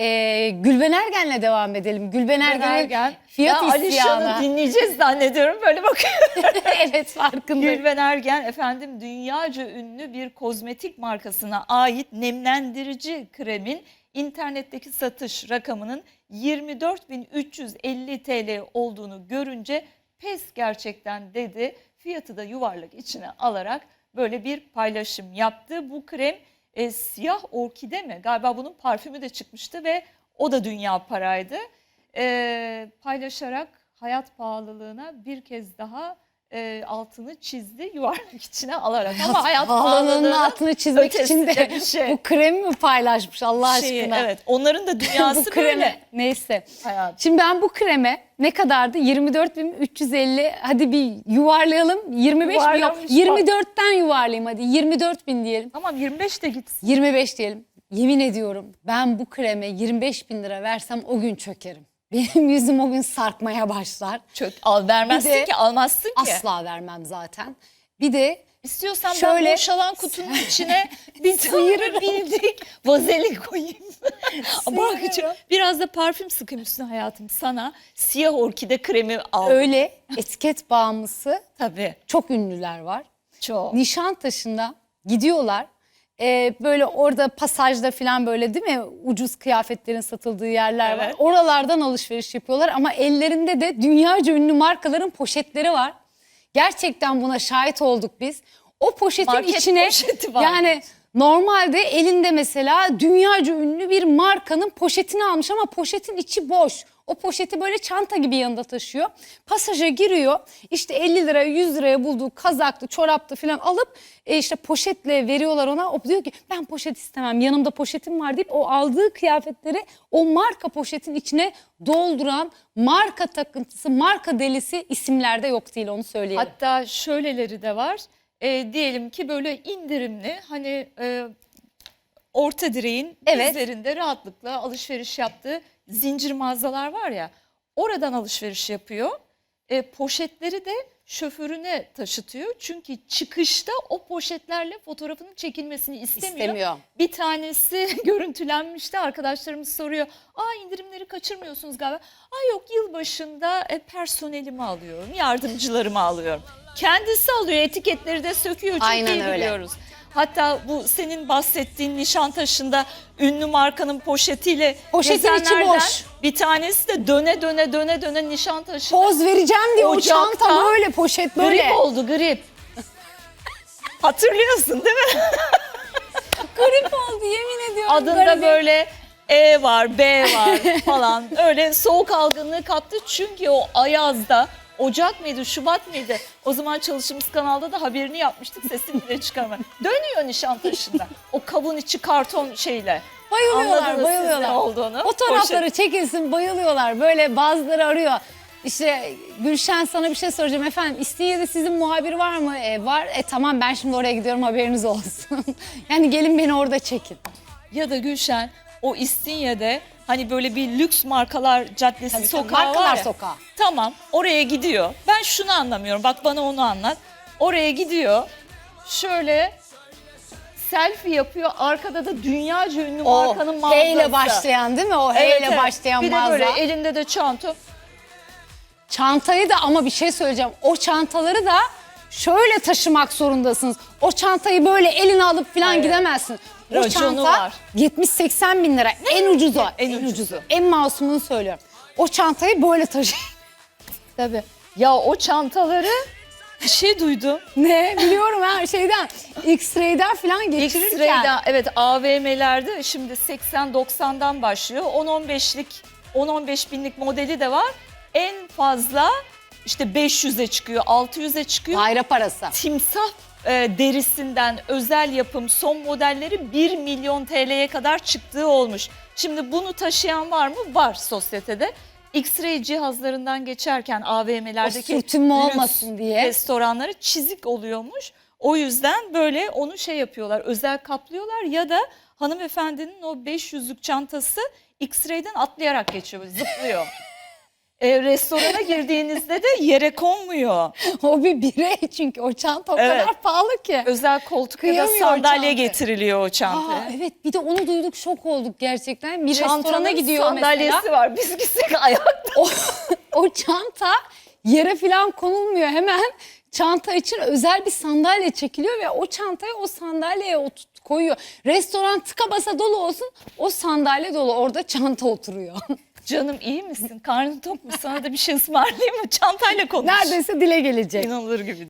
Ee, Gülben Ergen'le devam edelim. Gülben Ergen'in Ergen. fiyat ya Alişan'ı isyanı. dinleyeceğiz zannediyorum. Böyle bakıyorum. evet farkındayım. Gülben Ergen efendim dünyaca ünlü bir kozmetik markasına ait nemlendirici kremin internetteki satış rakamının 24.350 TL olduğunu görünce pes gerçekten dedi. Fiyatı da yuvarlak içine alarak böyle bir paylaşım yaptı. Bu krem e, siyah orkide mi? Galiba bunun parfümü de çıkmıştı ve o da dünya paraydı. E, paylaşarak hayat pahalılığına bir kez daha e, altını çizdi yuvarlak içine alarak. Ama hayat Pahalılığının altını çizmek için de şey. bu kremi mi paylaşmış Allah şeyi, aşkına? Evet onların da dünyası bu kreme böyle. neyse. Hayat. Şimdi ben bu kreme ne kadardı? 24.350 hadi bir yuvarlayalım. 25 mi yok? Yuvarlamış bak. 24'ten yuvarlayayım hadi. 24 bin diyelim. Tamam 25 de gitsin. 25 diyelim. Yemin ediyorum ben bu kreme 25 bin lira versem o gün çökerim. Benim yüzüm o gün sarkmaya başlar. Çök, al vermezsin Bir de ki almazsın ki. Asla vermem zaten. Bir de İstiyorsan Şöyle- ben boşalan kutunun içine bir sıyırı bildik vazelin koyayım. Bak biraz da parfüm sıkayım üstüne hayatım sana. Siyah orkide kremi al. öyle etiket bağımlısı Tabii. çok ünlüler var. Çok. Nişantaşı'nda gidiyorlar. Ee, böyle orada pasajda falan böyle değil mi ucuz kıyafetlerin satıldığı yerler var. Evet. Oralardan alışveriş yapıyorlar ama ellerinde de dünyaca ünlü markaların poşetleri var. Gerçekten buna şahit olduk biz. O poşetin Market içine poşeti var. yani normalde elinde mesela dünyaca ünlü bir markanın poşetini almış ama poşetin içi boş. O poşeti böyle çanta gibi yanında taşıyor. Pasaja giriyor. İşte 50 liraya 100 liraya bulduğu kazaklı, çoraplı falan alıp e, işte poşetle veriyorlar ona. O diyor ki ben poşet istemem yanımda poşetim var deyip o aldığı kıyafetleri o marka poşetin içine dolduran marka takıntısı, marka delisi isimlerde yok değil onu söyleyelim. Hatta şöyleleri de var. E, diyelim ki böyle indirimli hani e, orta direğin Evet. üzerinde rahatlıkla alışveriş yaptığı zincir mağazalar var ya oradan alışveriş yapıyor. E, poşetleri de şoförüne taşıtıyor. Çünkü çıkışta o poşetlerle fotoğrafının çekilmesini istemiyor. İstemiyor. Bir tanesi görüntülenmişti arkadaşlarımız soruyor. Aa indirimleri kaçırmıyorsunuz galiba. Aa yok yılbaşında e, personelimi alıyorum, yardımcılarımı alıyorum. Kendisi alıyor etiketleri de söküyor çok Aynen iyi öyle. biliyoruz. Hatta bu senin bahsettiğin Nişantaşı'nda ünlü markanın poşetiyle Poşetin içi gezenlerden boş. Bir tanesi de döne döne döne döne Nişantaşı'na Poz vereceğim diye o Ocakta çanta böyle poşet böyle. grip oldu grip. Hatırlıyorsun değil mi? Grip oldu yemin ediyorum. Adında garibim. böyle E var, B var falan. Öyle soğuk algınlığı kaptı. Çünkü o Ayaz'da Ocak mıydı, Şubat mıydı? O zaman çalıştığımız kanalda da haberini yapmıştık. Sesini bile çıkarmadı. Dönüyor Nişantaşı'nda. O kavun içi karton şeyle. Bayılıyorlar, Anladınız siz bayılıyorlar. ne olduğunu. Fotoğrafları çekilsin, bayılıyorlar. Böyle bazıları arıyor. İşte Gülşen sana bir şey soracağım efendim. İstinye'de sizin muhabir var mı? E, var. E tamam ben şimdi oraya gidiyorum haberiniz olsun. yani gelin beni orada çekin. Ya da Gülşen o İstinye'de hani böyle bir lüks markalar caddesi Tabii, tabii, sokağı markalar var ya. sokağı. Tamam oraya gidiyor. Ben şunu anlamıyorum. Bak bana onu anlat. Oraya gidiyor. Şöyle selfie yapıyor. Arkada da dünyaca ünlü O markanın H mağazası. ile başlayan değil mi? O H ile evet. başlayan bir mağaza. de böyle elinde de çanta. Çantayı da ama bir şey söyleyeceğim. O çantaları da şöyle taşımak zorundasınız. O çantayı böyle eline alıp falan gidemezsin. O Raconu çanta var. 70-80 bin lira. En ucuzu. En ucuzu. En masumunu söylüyorum. O çantayı böyle taşı. Tabii. Ya o çantaları bir şey duydum. Ne biliyorum her şeyden. X-ray'den falan geçirirken. X-ray'den evet AVM'lerde şimdi 80-90'dan başlıyor. 10-15'lik 10-15 binlik modeli de var. En fazla işte 500'e çıkıyor, 600'e çıkıyor. Daire parası. Timsah e, derisinden özel yapım son modelleri 1 milyon TL'ye kadar çıktığı olmuş. Şimdi bunu taşıyan var mı? Var sosyetede. X-ray cihazlarından geçerken AVM'lerdeki O sürtünme lüks olmasın diye. restoranları çizik oluyormuş. O yüzden böyle onu şey yapıyorlar, özel kaplıyorlar ya da hanımefendinin o 500'lük çantası X-ray'den atlayarak geçiyor, böyle zıplıyor. e, restorana girdiğinizde de yere konmuyor. o bir birey çünkü o çanta o Evet. kadar pahalı ki. Özel koltuk ya da Kıyamıyor sandalye getiriliyor o çantaya. Aa, evet bir de onu duyduk şok olduk gerçekten. Bir restorana gidiyor sandalyesi mesela. var. Biz gitsek ayakta. O, o çanta yere falan konulmuyor. Hemen çanta için özel bir sandalye çekiliyor ve o çantayı o sandalyeye ot- koyuyor. Restoran tıka basa dolu olsun o sandalye dolu orada çanta oturuyor. Canım iyi misin? Karnın tok mu? Sana da bir şey ısmarlayayım mı? Çantayla konuş. Neredeyse dile gelecek. İnanılır gibi. değil.